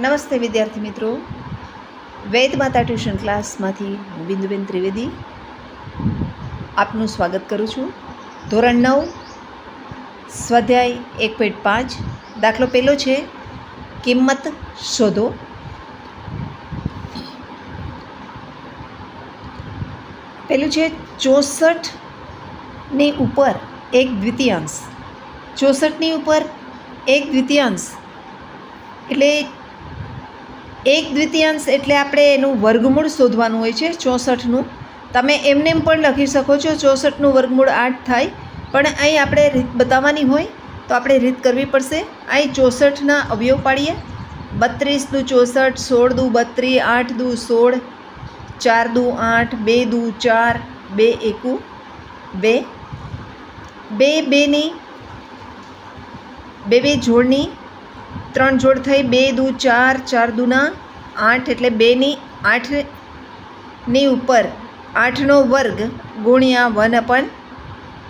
નમસ્તે વિદ્યાર્થી મિત્રો. વેદ માતા ટ્યુશન ક્લાસમાંથી હું બિંદુબેન ત્રિવેદી આપનું સ્વાગત કરું છું. ધોરણ નવ, સ્વાધ્યાય એક પોઈન્ટ પાંચ. દાખલો પહેલો છે, કિંમત શોધો. પેલું છે ચોસઠની ઉપર એક દ્વિતીયાંશ. ચોસઠની ઉપર એક દ્વિતીયાંશ. એટલે એક દ્વિતીયાંશ એટલે આપણે એનું વર્ગમૂળ શોધવાનું હોય છે, ચોસઠનું. તમે એમને એમ પણ લખી શકો છો, ચોસઠનું વર્ગમૂળ આઠ થાય. પણ અહીં આપણે રીત બતાવવાની હોય તો આપણે રીત કરવી પડશે. અહીં ચોસઠના અવયવ પાડીએ. બત્રીસ દુ ચોસઠ સોળ દુ બત્રીસ આઠ દુ સોળ ચાર દુ આઠ બે દુ ચાર, બે એકુ, બે. બે બેની, બે બે જોડની ત્રણ જોડ થઈ. બે દુ ચાર ચાર દુના આઠ એટલે બેની આઠની ઉપર આઠનો વર્ગ ગુણ્યા વન અપન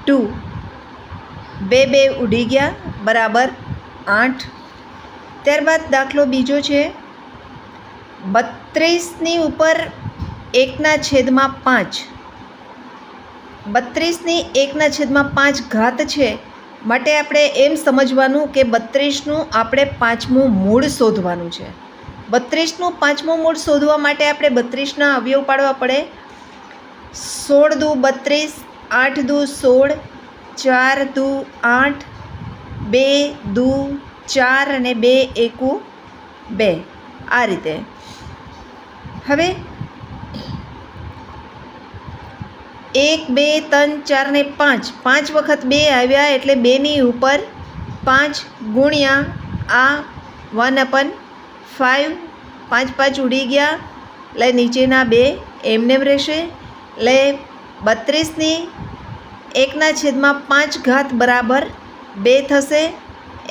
ટુ. બે બે ઉડી ગયા. બરાબર આઠ. ત્યારબાદ દાખલો બીજો છે. બત્રીસની ઉપર એકના છેદમાં પાંચ. બત્રીસની એકના છેદમાં પાંચ ઘાત છે. માટે આપણે એમ સમજવાનું કે બત્રીસનું આપણે પાંચમું મૂળ શોધવાનું છે. બત્રીસનું પાંચમું મૂળ શોધવા માટે આપણે બત્રીસના અવયવ પાડવા પડે. સોળ દુ બત્રીસ, આઠ દુ સોળ, ચાર દુ આઠ, બે દુ ચાર અને બે એકુ બે. આ રીતે. હવે એક, બે, ત્રણ, ચાર ને પાંચ. પાંચ વખત બે આવ્યા એટલે બેની ઉપર પાંચ ગુણ્યા આ વન અપન ફાઇવ પાંચ પાંચ ઉડી ગયા. એટલે નીચેના બે એમનેમ રહેશે. એટલે બત્રીસની એકના છેદમાં પાંચ ઘાત બરાબર બે થશે.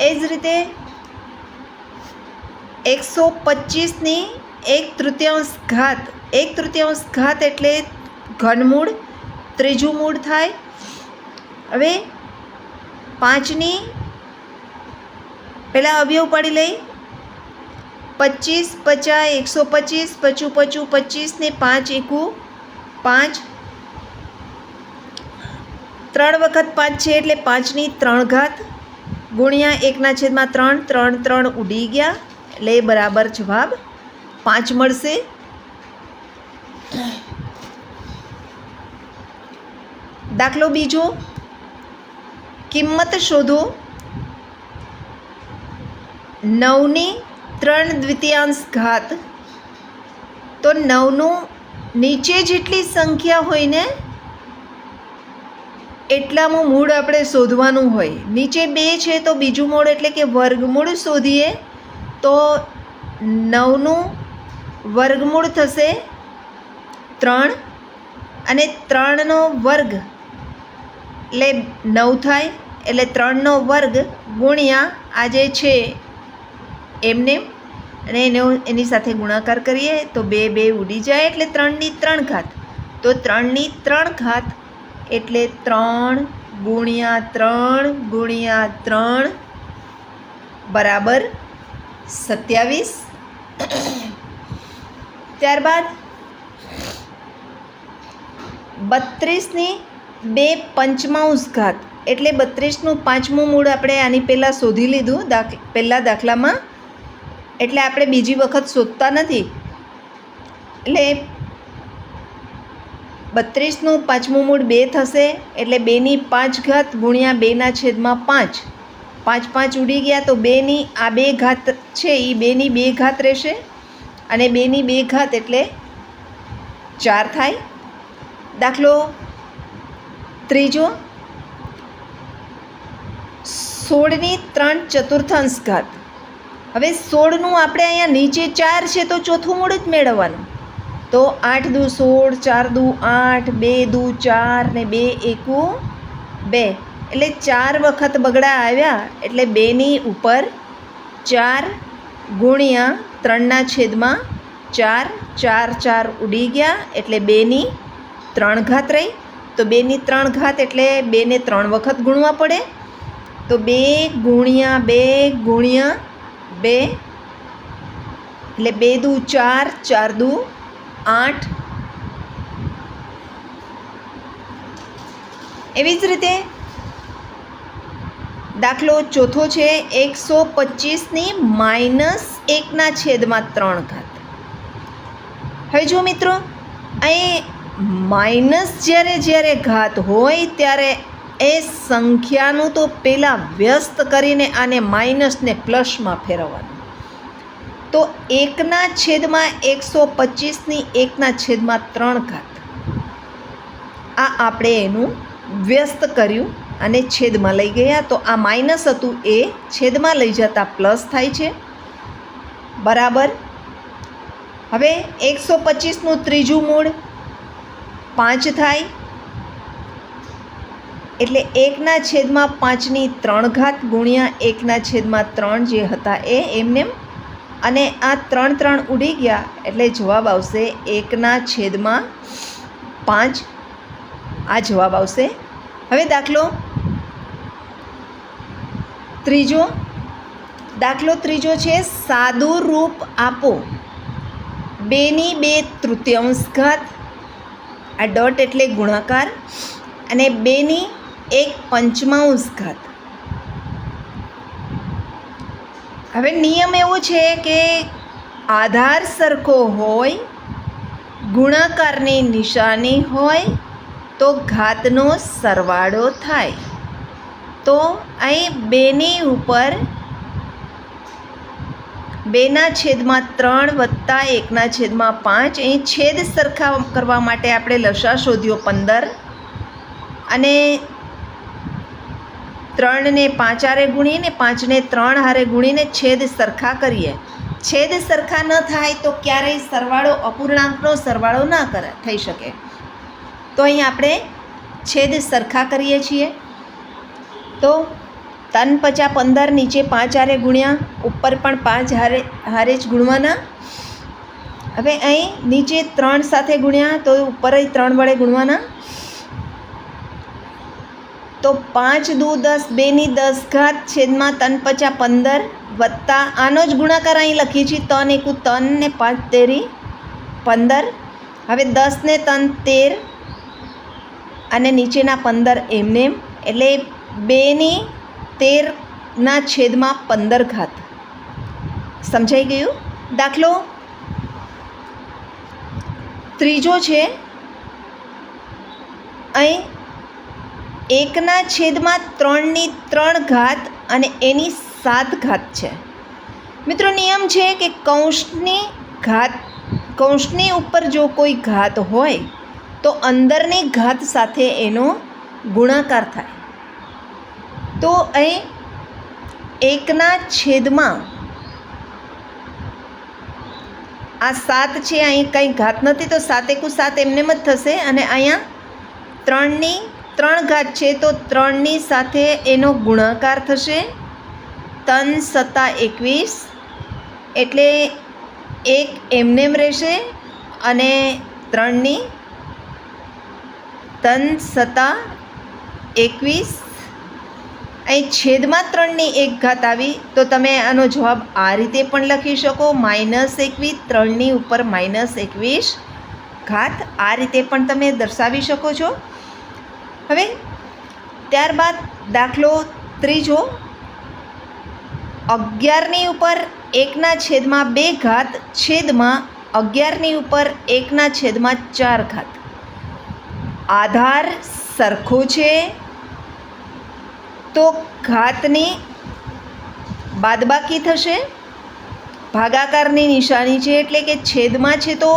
એ જ રીતે એકસો પચીસની એક તૃતીયાંશ ઘાત. એક તૃતીયાંશ ઘાત એટલે ઘનમૂળ ત્રીજું મૂળ થાય. હવે પાંચની પહેલાં અવયવ પડી લઈ. પચીસ, પચાસ, એકસો પચીસ, પચું પચું, પચીસ ને પાંચ એકુ પાંચ. ત્રણ વખત પાંચ છે એટલે પાંચની ત્રણ ઘાત ગુણ્યા એકના છેદમાં ત્રણ ત્રણ ત્રણ ઉડી ગયા. એટલે બરાબર જવાબ પાંચ મળશે. દાખલો બીજો. કિંમત શોધો. નવની ત્રણ દ્વિતીયાંશ ઘાત. તો નવનું નીચે જેટલી સંખ્યા હોય ને, એટલામાં મૂળ આપણે શોધવાનું હોય. નીચે બે છે તો બીજું મૂળ એટલે કે વર્ગમૂળ શોધીએ. તો નવનું વર્ગમૂળ થશે ત્રણ. અને ત્રણનો વર્ગ એટલે નવ થાય, એટલે ત્રણનો વર્ગ ગુણ્યા આજે છે એમને, અને એનો એની સાથે ગુણાકાર કરીએ તો બે બે ઉડી જાય એટલે ત્રણની ત્રણ ઘાત. તો ત્રણની ત્રણ ઘાત એટલે ત્રણ ગુણ્યા ત્રણ ગુણ્યા ત્રણ બરાબર સત્યાવીસ. ત્યારબાદ બત્રીસની બે પંચમાંશ ઘાત. એટલે બત્રીસનું પાંચમું મૂળ આપણે આની પહેલાં શોધી લીધું દાખ, પહેલાં દાખલામાં. એટલે આપણે બીજી વખત શોધતા નથી. એટલે બત્રીસનું પાંચમું મૂળ બે થશે, એટલે બેની પાંચ ઘાત ગુણ્યા બેના છેદમાં પાંચ. પાંચ પાંચ ઉડી ગયા તો બેની આ બે ઘાત છે એ બેની બે ઘાત રહેશે. અને બેની બે ઘાત એટલે ચાર થાય. દાખલો ત્રીજો, સોળની ત્રણ ચતુર્થાંશ ઘાત હવે સોળનું આપણે અહીંયા નીચે ચાર છે તો ચોથું મૂળ જ મેળવવાનું. તો આઠ દુ સોળ, ચાર દુ આઠ, બે દુ ચાર ને બે એકુ બે. એટલે ચાર વખત બગડા આવ્યા, એટલે બેની ઉપર ચાર ગુણ્યા ત્રણના છેદમાં ચાર ચાર ચાર ઉડી ગયા, એટલે બેની ત્રણ ઘાત રહી. તો બેની ત્રણ ઘાત એટલે બેને ત્રણ વખત ગુણવા પડે. તો બે ગુણ્યા બે ગુણ્યા બે, એટલે બે દુ ચાર ચાર દુ આઠ. એવી જ રીતે દાખલો ચોથો છે, એકસો પચીસની માઇનસ એકના છેદમાં ત્રણ ઘાત. હવે જો મિત્રો, અહીં માઇનસ જ્યારે જ્યારે ઘાત હોય ત્યારે એ સંખ્યાનું તો પહેલાં વ્યસ્ત કરીને આને માઇનસને પ્લસમાં ફેરવવાનું. તો એકના છેદમાં એકસો પચીસની એકના છેદમાં ત્રણ ઘાત. આ આપણે એનું વ્યસ્ત કર્યું અને છેદમાં લઈ ગયા. તો આ માઇનસ હતું એ છેદમાં લઈ જતાં પ્લસ થાય છે. બરાબર? હવે એકસો પચીસનું ત્રીજું મૂળ પાંચ થાય. એટલે એકના છેદમાં પાંચની ત્રણ ઘાત ગુણ્યા એકના છેદમાં ત્રણ જે હતા એ એમનેમ અને આ ત્રણ ત્રણ ઉડી ગયા એટલે જવાબ આવશે એકના છેદમાં પાંચ. આ જવાબ આવશે. હવે દાખલો. ત્રીજો. દાખલો ત્રીજો છે સાદું રૂપ આપો. બેની બે તૃતીયાંશ ઘાત આ ડોટ એટલે ગુણાકાર અને બેની એક પંચમાંશ ઘાત. હવે નિયમ એવો છે કે આધાર સરખો હોય, ગુણાકારની નિશાની હોય, તો ઘાતનો સરવાળો થાય. તો અહીં બેની ઉપર બેના છેદમાં ત્રણ વત્તા એકના છેદમાં પાંચ. અહીં છેદ સરખા કરવા માટે આપણે લસા શોધ્યો પંદર. અને ત્રણને પાંચ હારે ગુણીને પાંચને ત્રણ હારે ગુણીને છેદ સરખા કરીએ. છેદ સરખા ન થાય તો ક્યારેય સરવાળો અપૂર્ણાંકનો સરવાળો ના કરે, થઈ શકે. તો અહીં આપણે છેદ સરખા કરીએ છીએ. તો તન પચા પંદર નીચે પાંચ હારે ગુણ્યા, ઉપર પણ પાંચ હારે હારે જ ગુણવાના. હવે અહીં નીચે ત્રણ સાથે ગુણ્યા તો ઉપર ત્રણ વડે ગુણવાના. તો પાંચ દુ દસ બેની દસ ઘાત છેદમાં તન પચા પંદર વત્તા આનો જ ગુણાકાર અહીં લખીએ છીએ, તન એકુ તન ને પાંચ તેરી પંદર. હવે દસ ને તન તેર અને નીચેના પંદર એમને એમ. એટલે બેની તેરના છેદમાં પંદર ઘાત. સમજાઈ ગયું? દાખલો. ત્રીજો છે, અહીં એકના છેદમાં ત્રણની ત્રણ ઘાત અને એની સાત ઘાત છે. મિત્રો, નિયમ છે કે કૌંસની ઘાત, કૌંસની ઉપર જો કોઈ ઘાત હોય, તો અંદરની ઘાત સાથે એનો ગુણાકાર થાય. તો અહીં એકના છેદમાં આ સાત છે અહીં કંઈ ઘાત નથી, તો સાતેકુ સાત એમનેમ જ થશે અને અહીંયા ત્રણની, ત્રણ ઘાત છે, તો ત્રણની સાથે એનો ગુણાકાર થશે તન સત્તા એકવીસ, એટલે એક એમનેમ રહેશે અને ત્રણની તન સત્તા એકવીસ અહીં છેદમાં ત્રણની એક ઘાત આવી, તો તમે આનો જવાબ આ રીતે પણ લખી શકો. માઇનસ એકવીસ, ત્રણની ઉપર માઇનસ એકવીસ ઘાત આ રીતે પણ તમે દર્શાવી શકો છો. હવે ત્યારબાદ દાખલો ત્રીજો. અગિયારની ઉપર એકના છેદમાં બે ઘાત, છેદમાં અગિયારની ઉપર એકના છેદમાં ચાર ઘાત. આધાર સરખો છે. તો ઘાતની બાદબાકી થશે. ભાગાકારની નિશાની છે એટલે કે છેદમાં છે તો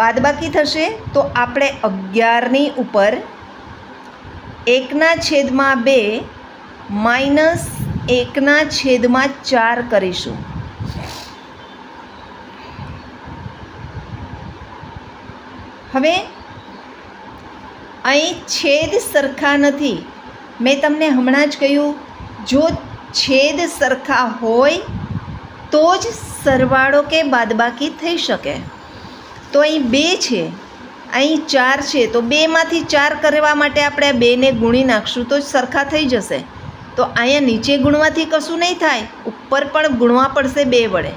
બાદબાકી થશે. તો આપણે અગિયારની ઉપર એકના છેદમાં બે માઇનસ એકના છેદમાં ચાર કરીશું. હવે અહીં છેદ સરખા નથી. મેં તમને હમણાં જ કહ્યું, જો છેદ સરખા હોય, તો જ સરવાળો કે બાદબાકી થઈ શકે. તો અહીં બે છે, અહીં ચાર છે, તો બેમાંથી ચાર કરવા માટે આપણે આ બેને ગુણી નાખશું તો જ સરખા થઈ જશે. તો અહીંયા નીચે ગુણવાથી કશું નહીં થાય, ઉપર પણ ગુણવા પડશે બે વડે.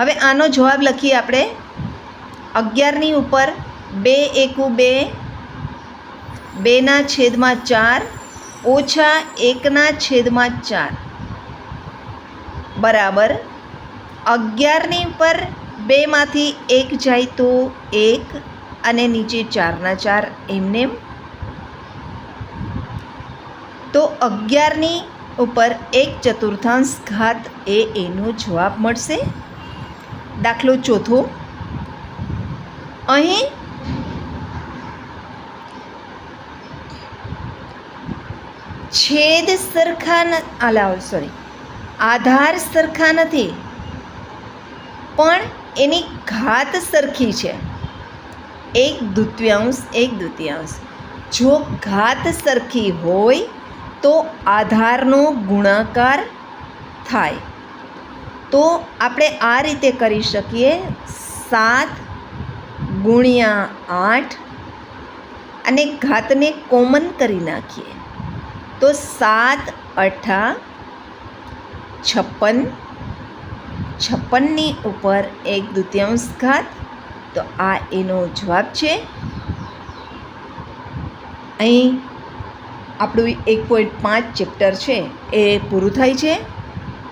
હવે આનો જવાબ લખીએ આપણે. અગિયારની ઉપર બે એકુ બે, બેના છેદમાં ચાર ઓછા એકના છેદમાં ચાર. બરાબર? અગિયારની પર બેમાંથી એક જાય તો એક અને નીચે ચારના ચાર એમને તો અગિયારની ઉપર એક ચતુર્થાંશ ઘાત એ એનો જવાબ મળશે. દાખલો ચોથો. અહીં છેદ સરખા ન આલા સોરી આધાર સરખા નથી. પણ એની ઘાત સરખી છે. એક દ્વિતીયાંશ એક દ્વિતીયાંશ જો ઘાત સરખી હોય, તો આધારનો ગુણાકાર થાય. તો આપણે આ રીતે કરી શકીએ. સાત ગુણ્યા આઠ અને ઘાતને કોમન કરી નાખીએ. તો સાત, અઠા, છપ્પન. છપ્પનની ઉપર એક દૃત્યાંશ ઘાત. તો આ એનો જવાબ છે. અહીં આપણું એક પોઈન્ટ પાંચ ચેપ્ટર છે, એ પૂરું થાય છે.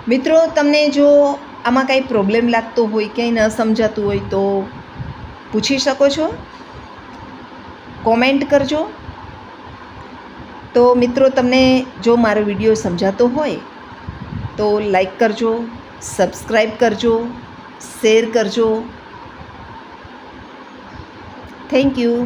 મિત્રો, તમને જો આમાં કાંઈ પ્રોબ્લેમ લાગતો હોય, ક્યાંય ન સમજાતું હોય તો પૂછી શકો છો. કોમેન્ટ કરજો. તો મિત્રો, તમને જો મારો વીડિયો સમજાતો હોય, તો લાઈક કરજો સબસ્ક્રાઈબ કરજો શેર કરજો. Thank you